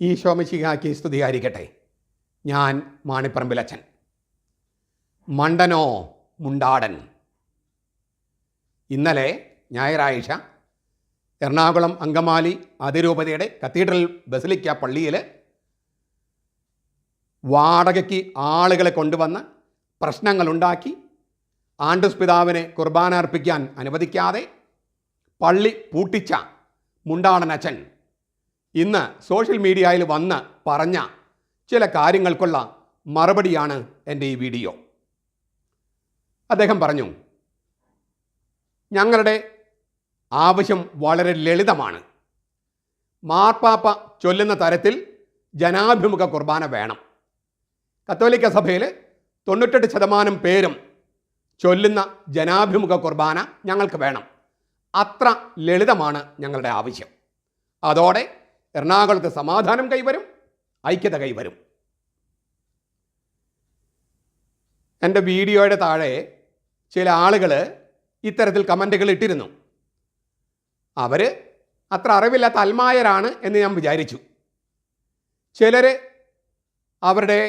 ഈശോമിശിഹാക്കി സ്തുതിയായിരിക്കട്ടെ. ഞാൻ മാണിപ്പറമ്പിലച്ചൻ മണ്ടനോ മുണ്ടാടൻ. ഇന്നലെ ഞായറാഴ്ച എറണാകുളം അങ്കമാലി അതിരൂപതയുടെ കത്തീഡ്രൽ ബസിലിക്ക പള്ളിയിൽ വാടകയ്ക്ക് ആളുകളെ കൊണ്ടുവന്ന് പ്രശ്നങ്ങളുണ്ടാക്കി ആണ്ടസ് പിതാവിനെ കുർബാന അർപ്പിക്കാൻ അനുവദിക്കാതെ പള്ളി പൂട്ടിച്ച മുണ്ടാടനച്ചൻ ഇന്ന് സോഷ്യൽ മീഡിയയിൽ വന്ന് പറഞ്ഞ ചില കാര്യങ്ങൾക്കുള്ള മറുപടിയാണ് എന്റെ ഈ വീഡിയോ. അദ്ദേഹം പറഞ്ഞു ഞങ്ങളുടെ ആവശ്യം വളരെ ലളിതമാണ്. മാർപ്പാപ്പ ചൊല്ലുന്ന തരത്തിൽ ജനാഭിമുഖ കുർബാന വേണം. കത്തോലിക്ക സഭയിൽ തൊണ്ണൂറ്റെട്ട് ശതമാനം പേരും ചൊല്ലുന്ന ജനാഭിമുഖ കുർബാന ഞങ്ങൾക്ക് വേണം. അത്ര ലളിതമാണ് ഞങ്ങളുടെ ആവശ്യം. അതോടെ എറണാകുളത്ത് സമാധാനം കൈവരും ഐക്യത കൈവരും. എന്റെ വീഡിയോയുടെ താഴെ ചില ആളുകൾ ഇത്തരത്തിൽ കമന്റുകൾ ഇട്ടിരുന്നു. അവർ അത്ര അറിവില്ലാത്ത അൽമായരാണ് എന്ന് ഞാൻ വിചാരിച്ചു. ചിലർ അവരുടെ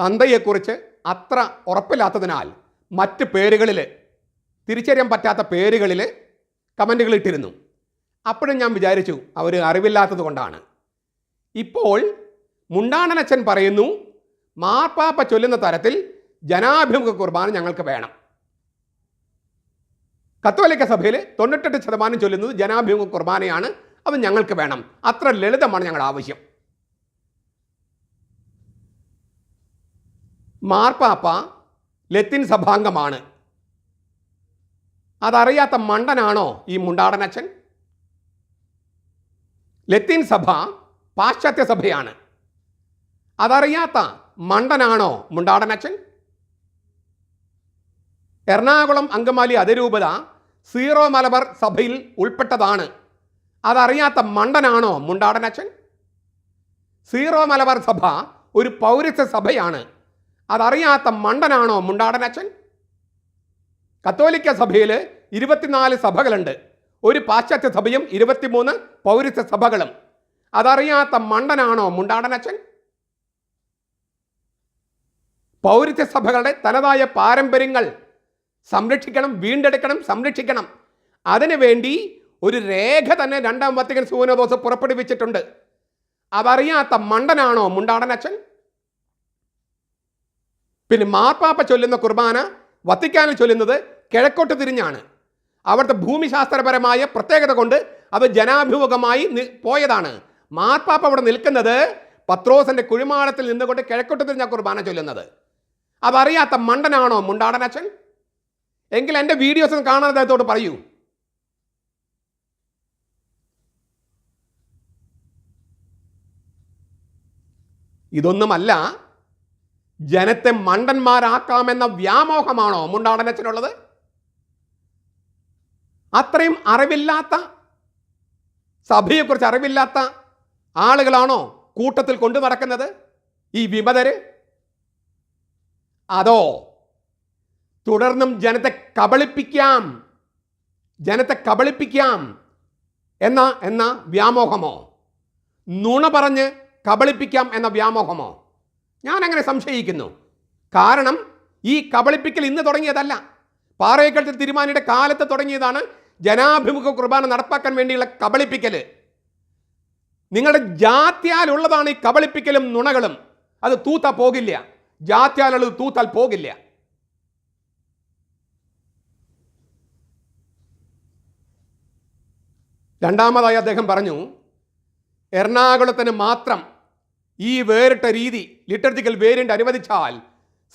തന്തയെക്കുറിച്ച് അത്ര ഉറപ്പില്ലാത്തതിനാൽ മറ്റ് പേരുകളിൽ തിരിച്ചറിയാൻ പറ്റാത്ത പേരുകളിൽ കമന്റുകൾ ഇട്ടിരുന്നു. അപ്പോഴും ഞാൻ വിചാരിച്ചു അവർ അറിവില്ലാത്തത് കൊണ്ടാണ്. ഇപ്പോൾ മുണ്ടാണനച്ഛൻ പറയുന്നു മാർപ്പാപ്പ ചൊല്ലുന്ന തരത്തിൽ ജനാഭിമുഖ കുർബാന ഞങ്ങൾക്ക് വേണം. കത്തോലിക്ക സഭയിൽ തൊണ്ണൂറ്റെട്ട് ശതമാനം ചൊല്ലുന്നത് ജനാഭിമുഖ കുർബാനയാണ് അത് ഞങ്ങൾക്ക് വേണം. അത്ര ലളിതമാണ് ഞങ്ങളുടെ ആവശ്യം. മാർപ്പാപ്പ ലത്തിൻ സഭാംഗമാണ്. അതറിയാത്ത മണ്ടനാണോ ഈ മുണ്ടാടനച്ചൻ ലത്തീൻ സഭ പാശ്ചാത്യ സഭയാണ്. അതറിയാത്ത മണ്ടനാണോ മുണ്ടാടനച്ഛൻ എറണാകുളം അങ്കമാലി അതിരൂപത സീറോ മലബാർ സഭയിൽ ഉൾപ്പെട്ടതാണ്. അതറിയാത്ത മണ്ടനാണോ മുണ്ടാടനച്ഛൻ സീറോ മലബാർ സഭ ഒരു പൗരസ്ത്യ സഭയാണ്. അതറിയാത്ത മണ്ടനാണോ മുണ്ടാടനച്ഛൻ കത്തോലിക്ക സഭയിൽ ഇരുപത്തിനാല് സഭകളുണ്ട്. ഒരു പാശ്ചാത്യ സഭയും ഇരുപത്തിമൂന്ന് പൗരസ്ത്യ സഭകളും. അതറിയാത്ത മണ്ടനാണോ മുണ്ടാടനച്ചൻ പൗരസ്ത്യ സഭകളുടെ തനതായ പാരമ്പര്യങ്ങൾ സംരക്ഷിക്കണം വീണ്ടെടുക്കണം സംരക്ഷിക്കണം. അതിനുവേണ്ടി ഒരു രേഖ തന്നെ രണ്ടാം വത്തികൻ സൂനദോസ് പുറപ്പെടുവിച്ചിട്ടുണ്ട്. അതറിയാത്ത മണ്ടനാണോ മുണ്ടാടനച്ചൻ പിന്നെ മാർപ്പാപ്പ ചൊല്ലുന്ന കുർബാന വത്തിക്കാനിൽ ചൊല്ലുന്നത് കിഴക്കോട്ട് തിരിഞ്ഞാണ്. അവിടുത്തെ ഭൂമിശാസ്ത്രപരമായ പ്രത്യേകത കൊണ്ട് അത് ജനാഭിമുഖമായി പോയതാണ്. മാർപ്പാപ്പ അവിടെ നിൽക്കുന്നത് പത്രോസിന്റെ കുഴിമാടത്തിൽ നിന്നുകൊണ്ട് കിഴക്കോട്ട് തിരിഞ്ഞ കുർബാന ചൊല്ലുന്നത്. അതറിയാത്ത മണ്ടനാണോ മുണ്ടാടനച്ഛൻ എങ്കിൽ എന്റെ വീഡിയോസ് ഒന്ന് കാണാൻ അദ്ദേഹത്തോട് പറയൂ. ഇതൊന്നുമല്ല ജനത്തെ മണ്ടന്മാരാക്കാമെന്ന വ്യാമോഹമാണോ മുണ്ടാടനച്ചനുള്ളത് അത്രയും അറിവില്ലാത്ത സഭയെക്കുറിച്ച് അറിവില്ലാത്ത ആളുകളാണോ കൂട്ടത്തിൽ കൊണ്ടു നടക്കുന്നത്? ഈ വിമതര്? അതോ തുടർന്നും ജനത്തെ കബളിപ്പിക്കാം ജനത്തെ കബളിപ്പിക്കാം എന്ന എന്ന വ്യാമോഹമോ? നുണ പറഞ്ഞ് കബളിപ്പിക്കാം എന്ന വ്യാമോഹമോ? ഞാൻ അങ്ങനെ സംശയിക്കുന്നു. കാരണം ഈ കബളിപ്പിക്കൽ ഇന്ന് തുടങ്ങിയതല്ല. പാറയക്കൽ തിരുമാനിയുടെ കാലത്ത് തുടങ്ങിയതാണ് ജനാഭിമുഖ കുർബാന നടപ്പാക്കാൻ വേണ്ടിയുള്ള കബളിപ്പിക്കൽ നിങ്ങളുടെ ജാത്യാലുള്ളതാണ് ഈ കബളിപ്പിക്കലും നുണകളും. അത് തൂത്ത പോകില്ല. ജാത്യാലുള്ളത് തൂത്താൽ പോകില്ല. രണ്ടാമതായി അദ്ദേഹം പറഞ്ഞു എറണാകുളത്തിന് മാത്രം ഈ വേറിട്ട രീതി ലിറ്റർജിക്കൽ വേരിയന്റ് അനുവദിച്ചാൽ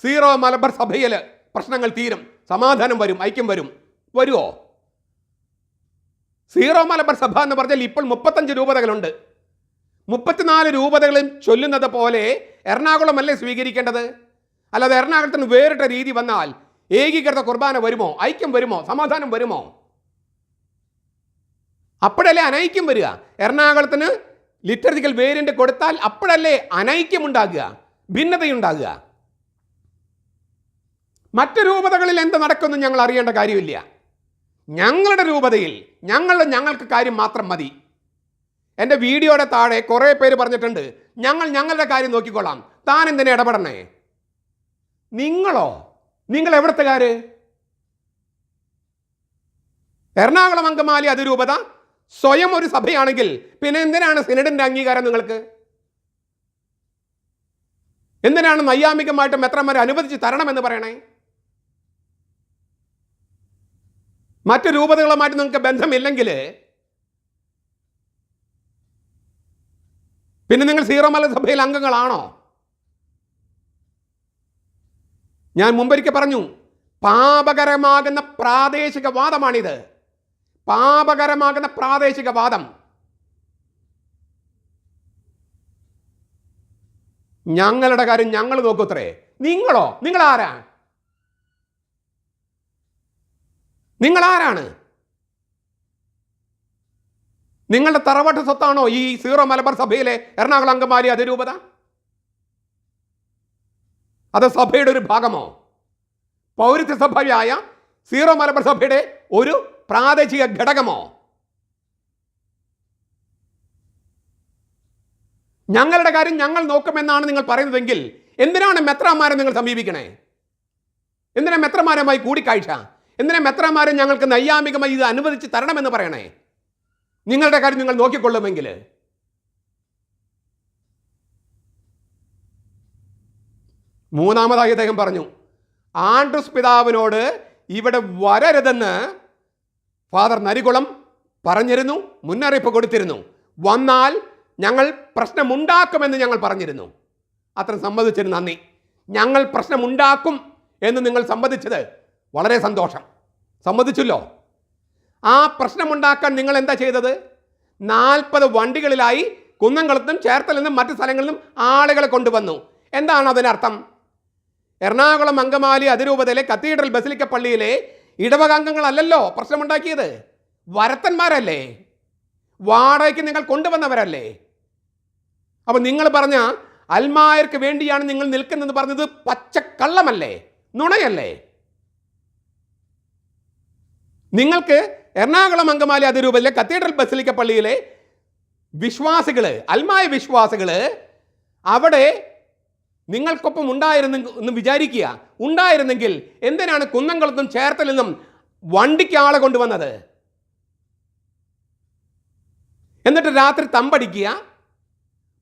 സീറോ മലബാർ സഭയിൽ പ്രശ്നങ്ങൾ തീരും സമാധാനം വരും ഐക്യം വരും. വരുമോ സീറോ മലബാർ സഭ എന്ന് പറഞ്ഞാൽ ഇപ്പോൾ മുപ്പത്തഞ്ച് രൂപതകളുണ്ട്. മുപ്പത്തിനാല് രൂപതകളും ചൊല്ലുന്നത് പോലെ എറണാകുളം അല്ലേ സ്വീകരിക്കേണ്ടത്? അല്ലാതെ എറണാകുളത്തിന് വേറിട്ട രീതി വന്നാൽ ഏകീകൃത കുർബാന വരുമോ? ഐക്യം വരുമോ? സമാധാനം വരുമോ? അപ്പോഴല്ലേ അനൈക്യം വരിക? എറണാകുളത്തിന് ലിറ്റർജിക്കൽ വേരിയന്റ് കൊടുത്താൽ അപ്പോഴല്ലേ അനൈക്യം ഉണ്ടാകുക ഭിന്നതയുണ്ടാകുക? മറ്റു രൂപതകളിൽ എന്ത് നടക്കുന്നു ഞങ്ങൾ അറിയേണ്ട കാര്യമില്ല. ഞങ്ങളുടെ രൂപതയിൽ ഞങ്ങളുടെ ഞങ്ങൾക്ക് കാര്യം മാത്രം മതി. എന്റെ വീഡിയോയുടെ താഴെ കുറേ പേര് പറഞ്ഞിട്ടുണ്ട് ഞങ്ങൾ ഞങ്ങളുടെ കാര്യം നോക്കിക്കൊള്ളാം. താൻ എന്തിനെ ഇടപെടണേ? നിങ്ങളോ? നിങ്ങൾ എവിടത്തുകാര്? എറണാകുളം അങ്കമാലി അതിരൂപത സ്വയം ഒരു സഭയാണെങ്കിൽ പിന്നെ എന്തിനാണ് സിനഡിന്റെ അംഗീകാരം നിങ്ങൾക്ക്? എന്തിനാണ് നൈയാമികമായിട്ട് മെത്രന്മാരെ അനുവദിച്ച് തരണമെന്ന് പറയണേ? മറ്റു രൂപതകളുമായിട്ട് നിങ്ങൾക്ക് ബന്ധമില്ലെങ്കിൽ പിന്നെ നിങ്ങൾ സീറോമല സഭയിൽ അംഗങ്ങളാണോ? ഞാൻ മുമ്പൊരിക്കൽ പറഞ്ഞു പാപകരമാകുന്ന പ്രാദേശിക വാദമാണിത്. പാപകരമാകുന്ന പ്രാദേശിക വാദം. ഞങ്ങളുടെ കാര്യം ഞങ്ങൾ നോക്കൂത്രേ. നിങ്ങളോ? നിങ്ങൾ ആരാ നിങ്ങൾ ആരാണ് നിങ്ങളുടെ തറവാട്ട് സ്വത്താണോ ഈ സീറോ മലബാർ സഭയിലെ എറണാകുളം അങ്കമാലി അതിരൂപത? അത് സഭയുടെ ഒരു ഭാഗമോ? പൗരത്യ സഭയായ സീറോ മലബാർ സഭയുടെ ഒരു പ്രാദേശിക ഘടകമോ? ഞങ്ങളുടെ കാര്യം ഞങ്ങൾ നോക്കുമെന്നാണ് നിങ്ങൾ പറയുന്നതെങ്കിൽ എന്തിനാണ് മെത്രാമാരെ നിങ്ങൾ സമീപിക്കണേ? എന്തിനാണ് മെത്രമാരുമായി കൂടിക്കാഴ്ച? എന്തിനാ മെത്രമാരെ ഞങ്ങൾക്ക് നൈയാമികമായി ഇത് അനുവദിച്ച് തരണമെന്ന് പറയണേ? നിങ്ങളുടെ കാര്യം നിങ്ങൾ നോക്കിക്കൊള്ളുമെങ്കിൽ മൂന്നാമതായി അദ്ദേഹം പറഞ്ഞു ആൻഡ്രസ് പിതാവിനോട് ഇവിടെ വരരുതെന്ന് ഫാദർ നരികുളം പറഞ്ഞിരുന്നു മുന്നറിയിപ്പ് കൊടുത്തിരുന്നു. വന്നാൽ ഞങ്ങൾ പ്രശ്നമുണ്ടാക്കുമെന്ന് ഞങ്ങൾ പറഞ്ഞിരുന്നു. അത്ര സമ്മതിച്ചതിന് നന്ദി. ഞങ്ങൾ പ്രശ്നമുണ്ടാക്കും എന്ന് നിങ്ങൾ സമ്മതിച്ചത് വളരെ സന്തോഷം. സമ്മതിച്ചല്ലോ? ആ പ്രശ്നമുണ്ടാക്കാൻ നിങ്ങൾ എന്താ ചെയ്തത്? നാൽപ്പത് വണ്ടികളിലായി കുന്നംകുളത്തും ചേർത്തലിൽ നിന്നും മറ്റു സ്ഥലങ്ങളിൽ നിന്നും ആളുകളെ കൊണ്ടുവന്നു. എന്താണ് അതിനർത്ഥം? എറണാകുളം അങ്കമാലി അതിരൂപതയിലെ കത്തീഡ്രൽ ബസിലിക്ക പള്ളിയിലെ ഇടവകാംഗങ്ങളല്ലല്ലോ പ്രശ്നമുണ്ടാക്കിയത്? വരത്തന്മാരല്ലേ? വാടകയ്ക്ക് നിങ്ങൾ കൊണ്ടുവന്നവരല്ലേ? അപ്പോൾ നിങ്ങൾ പറഞ്ഞ അൽമായർക്ക് വേണ്ടിയാണ് നിങ്ങൾ നിൽക്കുന്നതെന്ന് പറഞ്ഞത് പച്ചക്കള്ളമല്ലേ? നുണയല്ലേ? നിങ്ങൾക്ക് എറണാകുളം അങ്കമാലി അതിരൂപതയിലെ കത്തീഡ്രൽ ബസിലിക്ക പള്ളിയിലെ വിശ്വാസികൾ അൽമായ വിശ്വാസികൾ അവിടെ നിങ്ങൾക്കൊപ്പം ഉണ്ടായിരുന്നു എന്ന് വിചാരിക്കുക. ഉണ്ടായിരുന്നെങ്കിൽ എന്തിനാണ് കുന്നംകുളത്തും ചേർത്തൽ നിന്നും വണ്ടിക്ക് ആളെ കൊണ്ടുവന്നത്? എന്നിട്ട് രാത്രി തമ്പടിക്കുക.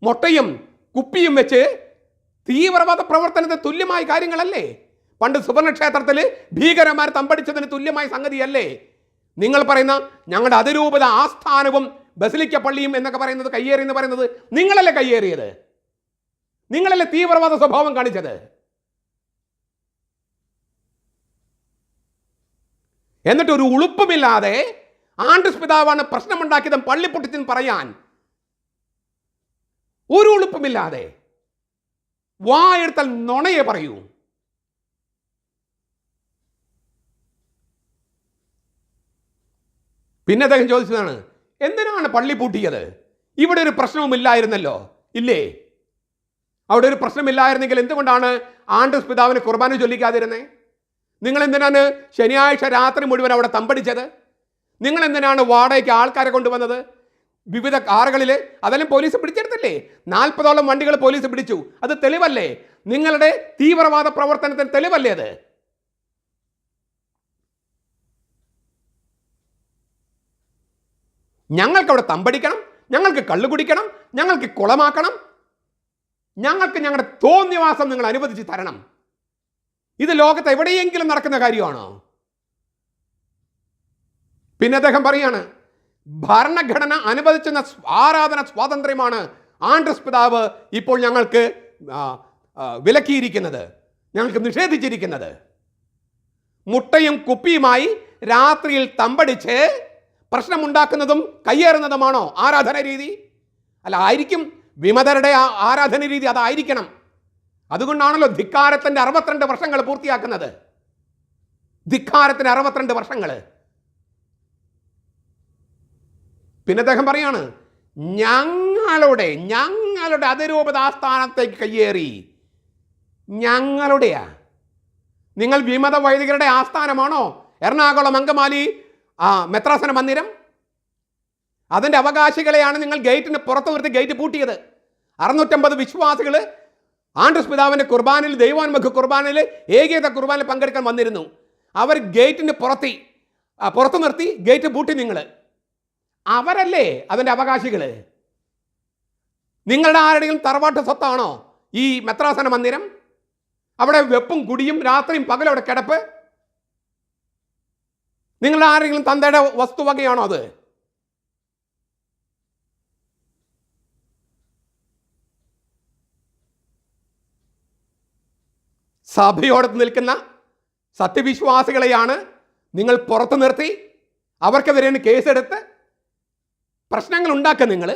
മുട്ടയും കുപ്പിയും വെച്ച് തീവ്രവാദ പ്രവർത്തനത്തെ തുല്യമായ കാര്യങ്ങളല്ലേ? പണ്ട് സുവർണക്ഷേത്രത്തിൽ ഭീകരന്മാർ തമ്പടിച്ചതിന് തുല്യമായ സംഗതിയല്ലേ? നിങ്ങൾ പറയുന്ന ഞങ്ങളുടെ അതിരൂപത ആസ്ഥാനവും ബസിലിക്ക പള്ളിയും എന്നൊക്കെ പറയുന്നത് കയ്യേറി എന്ന് പറയുന്നത് നിങ്ങളല്ലേ കയ്യേറിയത്? നിങ്ങളല്ലേ തീവ്രവാദ സ്വഭാവം കാണിച്ചത്? എന്നിട്ട് ഒരു ഉളുപ്പുമില്ലാതെ ആൻഡ്രസ് പിതാവാണ് പ്രശ്നമുണ്ടാക്കിയതും പള്ളിപ്പൊട്ടിച്ചെന്ന് പറയാൻ ഒരു ഉളുപ്പുമില്ലാതെ വായെടുത്താൽ നുണയെ പറയൂ. പിന്നെ അദ്ദേഹം ചോദിച്ചതാണ് എന്തിനാണ് പള്ളി പൂട്ടിയത്? ഇവിടെ ഒരു പ്രശ്നവുമില്ലായിരുന്നല്ലോ ഇല്ലേ? അവിടെ ഒരു പ്രശ്നമില്ലായിരുന്നെങ്കിൽ എന്തുകൊണ്ടാണ് ആൻഡ്രസ് പിതാവിന് കുർബാന ചൊല്ലിക്കാതിരുന്നത് നിങ്ങൾ എന്തിനാണ് ശനിയാഴ്ച രാത്രി മുഴുവൻ അവിടെ തമ്പടിച്ചത്? നിങ്ങൾ എന്തിനാണ് വാടകയ്ക്ക് ആൾക്കാരെ കൊണ്ടുവന്നത്? വിവിധ കാറുകളിൽ അതെല്ലാം പോലീസ് പിടിച്ചെടുത്തില്ലേ? നാൽപ്പതോളം വണ്ടികൾ പോലീസ് പിടിച്ചു. അത് തെളിവല്ലേ? നിങ്ങളുടെ തീവ്രവാദ പ്രവർത്തനത്തിന് തെളിവല്ലേ അത്? ഞങ്ങൾക്ക് അവിടെ തമ്പടിക്കണം ഞങ്ങൾക്ക് കള്ളു കുടിക്കണം ഞങ്ങൾക്ക് കുളമാക്കണം. ഞങ്ങൾക്ക് ഞങ്ങളുടെ തോന്നിവാസം നിങ്ങൾ അനുവദിച്ച് തരണം. ഇത് ലോകത്ത് എവിടെയെങ്കിലും നടക്കുന്ന കാര്യമാണോ? പിന്നെ അദ്ദേഹം പറയാണ് ഭരണഘടന അനുവദിച്ചുന്ന ആരാധന സ്വാതന്ത്ര്യമാണ് ആൻഡ്രസ് പിതാവ് ഇപ്പോൾ ഞങ്ങൾക്ക് വിലക്കിയിരിക്കുന്നത് ഞങ്ങൾക്ക് നിഷേധിച്ചിരിക്കുന്നത്. മുട്ടയും കുപ്പിയുമായി രാത്രിയിൽ തമ്പടിച്ച് പ്രശ്നമുണ്ടാക്കുന്നതും കയ്യേറുന്നതുമാണോ ആരാധന രീതി? അല്ല ആയിരിക്കും വിമതരുടെ ആരാധന രീതി അതായിരിക്കണം. അതുകൊണ്ടാണല്ലോ ധിക്കാരത്തിന്റെ അറുപത്തിരണ്ട് വർഷങ്ങൾ പൂർത്തിയാക്കുന്നത്. ധിക്കാരത്തിന് അറുപത്തിരണ്ട് വർഷങ്ങൾ. പിന്നെ അദ്ദേഹം പറയാണ് ഞങ്ങളുടെ ഞങ്ങളുടെ അതിരൂപത ആസ്ഥാനത്തേക്ക് കയ്യേറി. ഞങ്ങളുടെയാ. നിങ്ങൾ വിമത വൈദികരുടെ ആസ്ഥാനമാണോ? എറണാകുളം അങ്കമാലി ആ മെത്രാസന മന്ദിരം? അതിന്റെ അവകാശികളെയാണ് നിങ്ങൾ ഗേറ്റിന് പുറത്ത് നിർത്തി ഗേറ്റ് പൂട്ടിയത്. അറുന്നൂറ്റമ്പത് വിശ്വാസികൾ ആൻഡ്രസ് പിതാവിന്റെ കുർബാനയിൽ ദൈവാൻമുഖ കുർബാനയിൽ ഏകീകൃത കുർബാനയിൽ പങ്കെടുക്കാൻ വന്നിരുന്നു. അവർ ഗേറ്റിന് പുറത്തി പുറത്തു നിർത്തി ഗേറ്റ് പൂട്ടി നിങ്ങൾ അവരല്ലേ അതിന്റെ അവകാശികൾ നിങ്ങളുടെ ആരുടെയും തറവാട്ട് സ്വത്താണോ ഈ മെത്രാസന മന്ദിരം? അവിടെ വെപ്പും കുടിയും രാത്രിയും പകലും അവിടെ കിടപ്പ്? നിങ്ങളുടെ ആരെങ്കിലും തന്തയുടെ വസ്തുവകയാണോ അത്? സഭയോടത്ത് നിൽക്കുന്ന സത്യവിശ്വാസികളെയാണ് നിങ്ങൾ പുറത്തു നിർത്തി അവർക്കെതിരെ കേസെടുത്ത് പ്രശ്നങ്ങൾ ഉണ്ടാക്കുക നിങ്ങൾ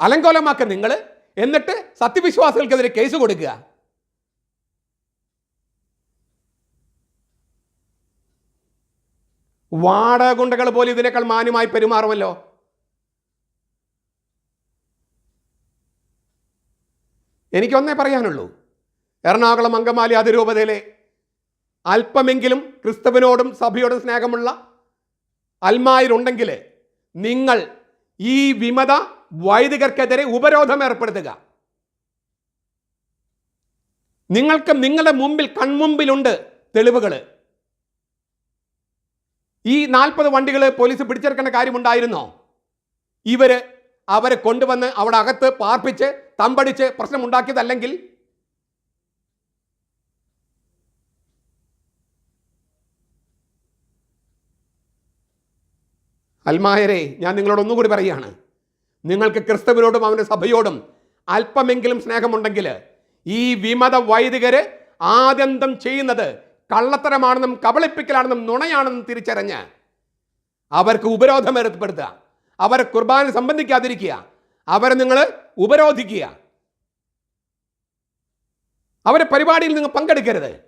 അലങ്കോലമാക്കുക നിങ്ങൾ എന്നിട്ട് സത്യവിശ്വാസികൾക്കെതിരെ കേസ് കൊടുക്കുക. വാടക ഗുണ്ടകൾ പോലും ഇതിനേക്കാൾ മാന്യമായി പെരുമാറുമല്ലോ? എനിക്കൊന്നേ പറയാനുള്ളൂ. എറണാകുളം അങ്കമാലി അതിരൂപതയിലെ അല്പമെങ്കിലും ക്രിസ്തുവിനോടും സഭയോടും സ്നേഹമുള്ള അൽമായരുണ്ടെങ്കിൽ നിങ്ങൾ ഈ വിമത വൈദികർക്കെതിരെ ഉപരോധം ഏർപ്പെടുത്തുക. നിങ്ങൾക്ക് നിങ്ങളുടെ മുമ്പിൽ കൺമുമ്പിലുണ്ട് തെളിവുകൾ ഈ നാൽപ്പത് വണ്ടികൾ പോലീസ് പിടിച്ചെടുക്കേണ്ട കാര്യമുണ്ടായിരുന്നോ? ഇവർ അവരെ കൊണ്ടുവന്ന് അവിടെ അകത്ത് പാർപ്പിച്ച് തമ്പടിച്ച് പ്രശ്നമുണ്ടാക്കിയതല്ലെങ്കിൽ? അൽമായരെ ഞാൻ നിങ്ങളോട് ഒന്നുകൂടി പറയുകയാണ്. നിങ്ങൾക്ക് ക്രിസ്തുവിനോടും അവന്റെ സഭയോടും അല്പമെങ്കിലും സ്നേഹമുണ്ടെങ്കിൽ ഈ വിമത വൈദികർ ആദ്യന്തം ചെയ്യുന്നത് കള്ളത്തരമാണെന്നും കബളിപ്പിക്കലാണെന്നും നുണയാണെന്നും തിരിച്ചറിഞ്ഞ് അവർക്ക് ഉപരോധം ഏർപ്പെടുത്തുക. അവരെ കുർബാന സംബന്ധിക്കാതിരിക്കുക. അവരെ നിങ്ങൾ ഉപരോധിക്കുക. അവരെ പരിപാടിയിൽ നിങ്ങൾ പങ്കെടുക്കരുത്.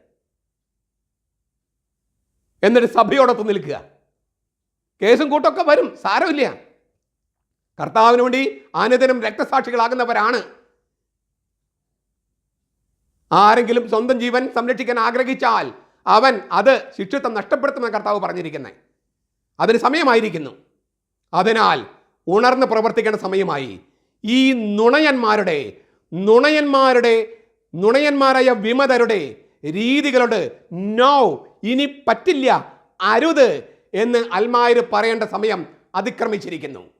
എന്നിട്ട് സഭയോടൊപ്പം നിൽക്കുക. കേസും കൂട്ടൊക്കെ വരും. സാരമില്ല. കർത്താവിന് വേണ്ടി അനുദിനം രക്തസാക്ഷികളാകുന്നവരാണ്. ആരെങ്കിലും സ്വന്തം ജീവൻ സംരക്ഷിക്കാൻ ആഗ്രഹിച്ചാൽ അവൻ അത് ശിക്ഷിത്വം നഷ്ടപ്പെടുത്തുമെന്ന് കർത്താവ് പറഞ്ഞിരിക്കുന്നത് അതിന് സമയമായിരിക്കുന്നു. അതിനാൽ ഉണർന്ന് പ്രവർത്തിക്കേണ്ട സമയമായി. ഈ നുണയന്മാരുടെ നുണയന്മാരുടെ നുണയന്മാരായ വിമതരുടെ രീതികളോട് നോ ഇനി പറ്റില്ല അരുത് എന്ന് അൽമായർ പറയേണ്ട സമയം അതിക്രമിച്ചിരിക്കുന്നു.